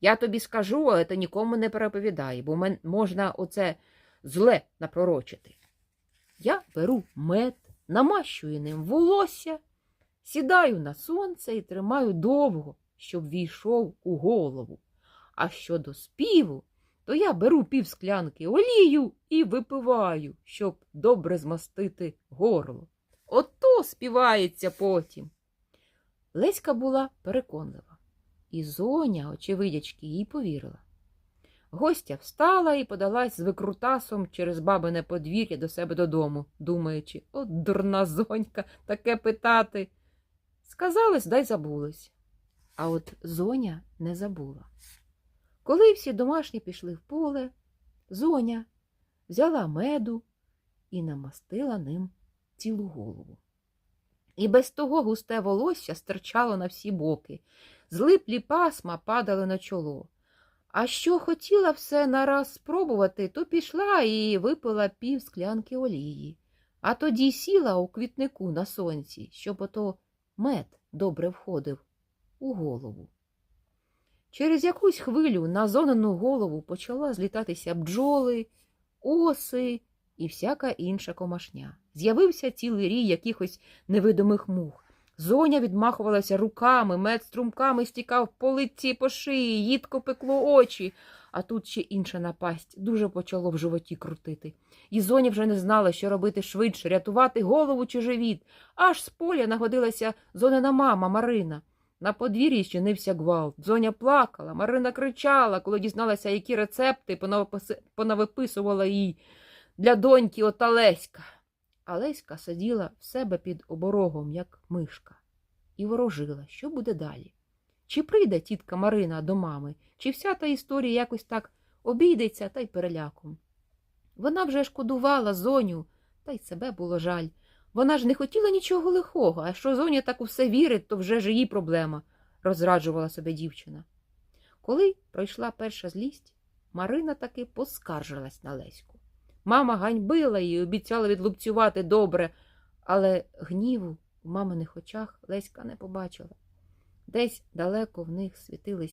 Я тобі скажу, але ти нікому не переповідай, бо можна оце зле напророчити. Я беру мед, намащую ним волосся, сідаю на сонце і тримаю довго, щоб війшов у голову. А щодо співу, то я беру півсклянки олію і випиваю, щоб добре змастити горло. Ото співається потім. Леська була переконлива, і зоня, очевидячки, їй повірила. Гостя встала і подалась з викрутасом через бабине подвір'я до себе додому, думаючи, от дурна зонька, таке питати. Сказалось, дай забулось. А от зоня не забула. Коли всі домашні пішли в поле, зоня взяла меду і намастила ним цілу голову. І без того густе волосся стирчало на всі боки, злиплі пасма падали на чоло. А що хотіла все нараз спробувати, то пішла і випила пів склянки олії, а тоді сіла у квітнику на сонці, щоб ото мед добре входив у голову. Через якусь хвилю на зонену голову почала злітатися бджоли, оси і всяка інша комашня. З'явився цілий рій якихось невидимих мух. Зоня відмахувалася руками, мед струмками стікав по лиці по шиї, їдко пекло очі. А тут ще інша напасть дуже почало в животі крутити. І зоня вже не знала, що робити швидше, рятувати голову чи живіт. Аж з поля нагодилася зонина мама Марина. На подвір'ї щинився гвалт. Зоня плакала, Марина кричала, коли дізналася, які рецепти понавиписувала їй для доньки ота Леська. А Леська сиділа в себе під оборогом, як мишка, і ворожила, що буде далі. Чи прийде тітка Марина до мами, чи вся та історія якось так обійдеться та й переляком. Вона вже шкодувала зоню, та й себе було жаль. Вона ж не хотіла нічого лихого, а що зоня так у все вірить, то вже ж її проблема, розраджувала себе дівчина. Коли пройшла перша злість, Марина таки поскаржилась на Леську. Мама ганьбила її, обіцяла відлупцювати добре, але гніву в маминих очах Леська не побачила. Десь далеко в них світились